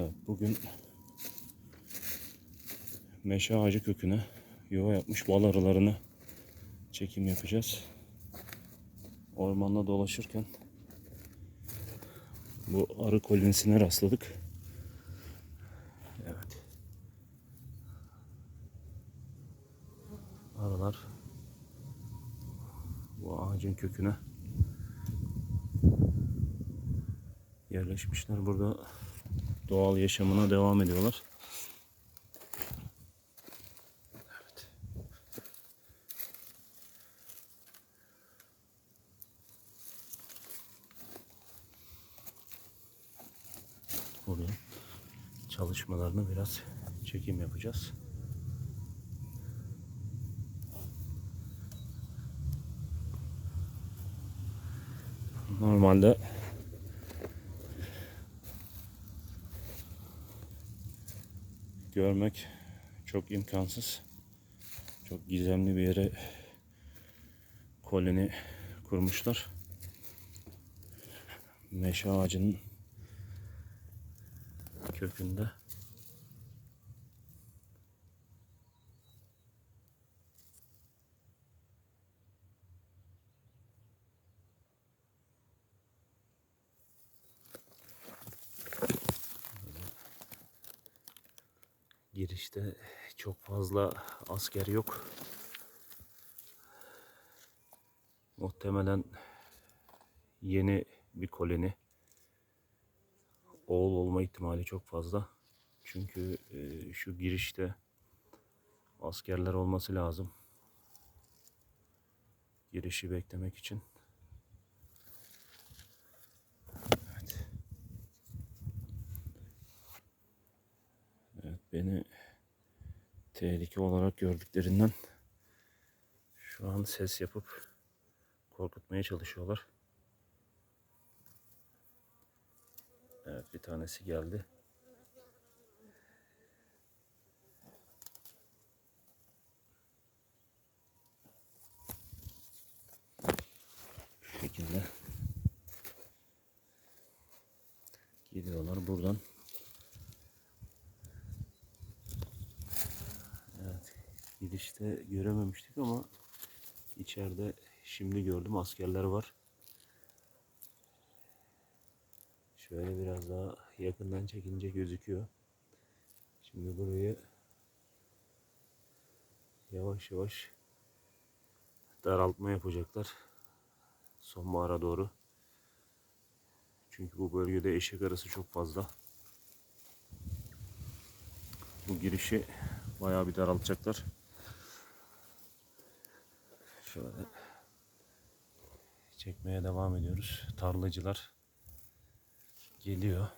Evet, bugün meşe ağacı köküne yuva yapmış bal arılarını çekim yapacağız. Ormanda dolaşırken bu arı kolonisine rastladık. Evet. Arılar bu ağacın köküne yerleşmişler. Burada doğal yaşamına devam ediyorlar. Evet. Bugün çalışmalarını biraz çekim yapacağız. Normalde görmek çok imkansız. Çok gizemli bir yere koloni kurmuşlar. Meşe ağacının kökünde. Girişte çok fazla asker yok. Muhtemelen yeni bir koloni. Oğul olma ihtimali çok fazla. Çünkü e, şu girişte askerler olması lazım. Girişi beklemek için. Beni tehlike olarak gördüklerinden şu an ses yapıp korkutmaya çalışıyorlar. Evet bir tanesi geldi. Şu şekilde gidiyorlar buradan. Evet gidişte görememiştik ama içeride şimdi gördüm askerler var. Şöyle biraz daha yakından çekince gözüküyor. Şimdi burayı yavaş yavaş daraltma yapacaklar. Sonbahara doğru. Çünkü bu bölgede eşek arısı çok fazla. Bu girişi bayağı bir daraltacaklar. Şöyle çekmeye devam ediyoruz. Tarlacılar geliyor.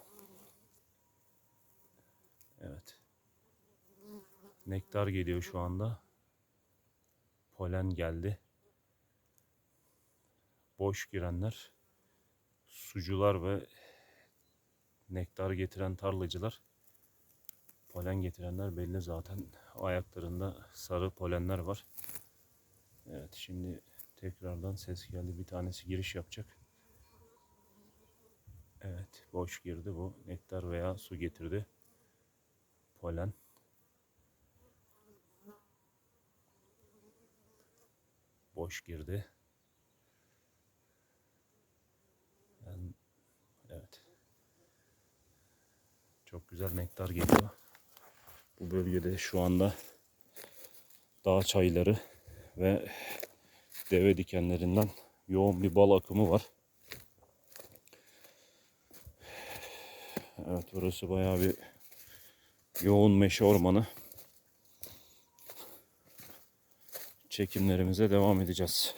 Evet. Nektar geliyor şu anda. Polen geldi. Boş girenler, sucular ve nektar getiren tarlacılar, polen getirenler belli zaten. Ayaklarında sarı polenler var. Evet şimdi tekrardan ses geldi. Bir tanesi giriş yapacak. Evet, boş girdi bu. Nektar veya su getirdi. Polen. Boş girdi. Yani, evet. Çok güzel nektar geliyor. Bu bölgede şu anda dağ çayları ve deve dikenlerinden yoğun bir bal akımı var. Evet burası bayağı bir yoğun meşe ormanı. Çekimlerimize devam edeceğiz.